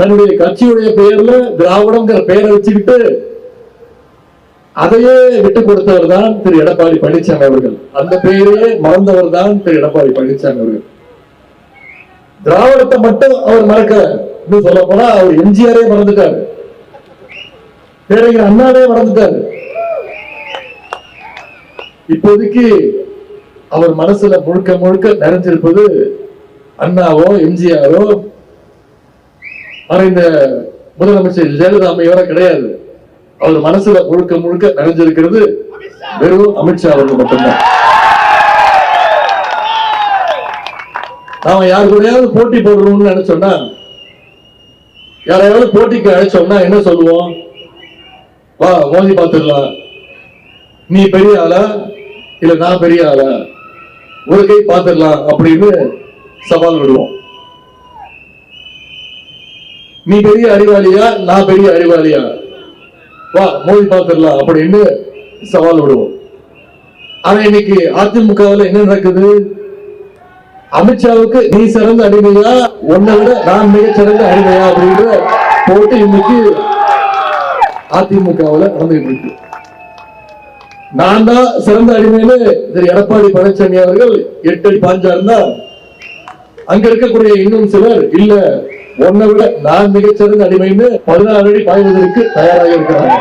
தன்னுடைய கட்சியுடைய பெயர்ல திராவிடங்கிற பெயரை வச்சுக்கிட்டு அதையே விட்டு கொடுத்தவர் தான் திரு எடப்பாடி பழனிசாமி அவர்கள். அந்த பெயரையே மறந்தவர் தான் திரு எடப்பாடி பழனிசாமி அவர்கள். திராவிடத்தை மட்டும் அவர் மறக்கல. இன்னும் சொல்ல போனா அவர் எம்ஜிஆரே மறந்துட்டாரு. பேரறிஞர் அண்ணாவே மறந்துட்டாரு. இப்போதைக்கு அவர் மனசுல முழுக்க முழுக்க நிறைஞ்சிருப்பது அண்ணாவோ எம்ஜிஆரோ மறைந்த முதலமைச்சர் ஜெயலலிதா அம்மையோட கிடையாது. அவர் மனசுல முழுக்க முழுக்க நிறைஞ்சிருக்கிறது வெறும் அமித்ஷா அவர்கள் மட்டும்தான். நாம யார் கூடயாவது போட்டி போடுறோம்னு நினைச்சோம்னா யாரையாவது போட்டிக்கு அழைச்சோம்னா என்ன சொல்லுவோம்? வா மோதி பார்த்துடலாம் நீ பெரிய ஆளா? இல்ல நான் பெரிய ஆளா? ஒரு கை பார்த்துடலாம் அப்படின்னு சவால் விடுவோம். நீ பெரிய அறிவாளியா? நான் பெரிய அறிவாளியா? வா மோதி பார்த்துடலாம் அப்படின்னு சவால் விடுவோம். ஆனா இன்னைக்கு அதிமுகவுல என்ன நடக்குது? அமித்ஷாவுக்கு நீ சிறந்த அடிமையா? உன்னை விட நான் மிகச்சிறந்த அடிமையா? அப்படின்ற போட்டு இன்னைக்கு அதிமுகவுல நடந்துகிட்டு இருக்கு. நான் தான் சிறந்த அடிமைன்னு திரு. எடப்பாடி பழனிசாமி அவர்கள் எட்டு அடி பாஞ்சாருந்தா அங்க இருக்கக்கூடிய இன்னும் சிலர் இல்ல உன்னை விட நான் மிகச்சிறந்த அடிமைன்னு பதினாறு அடி பாய்வதற்கு தயாராக இருக்கிறாங்க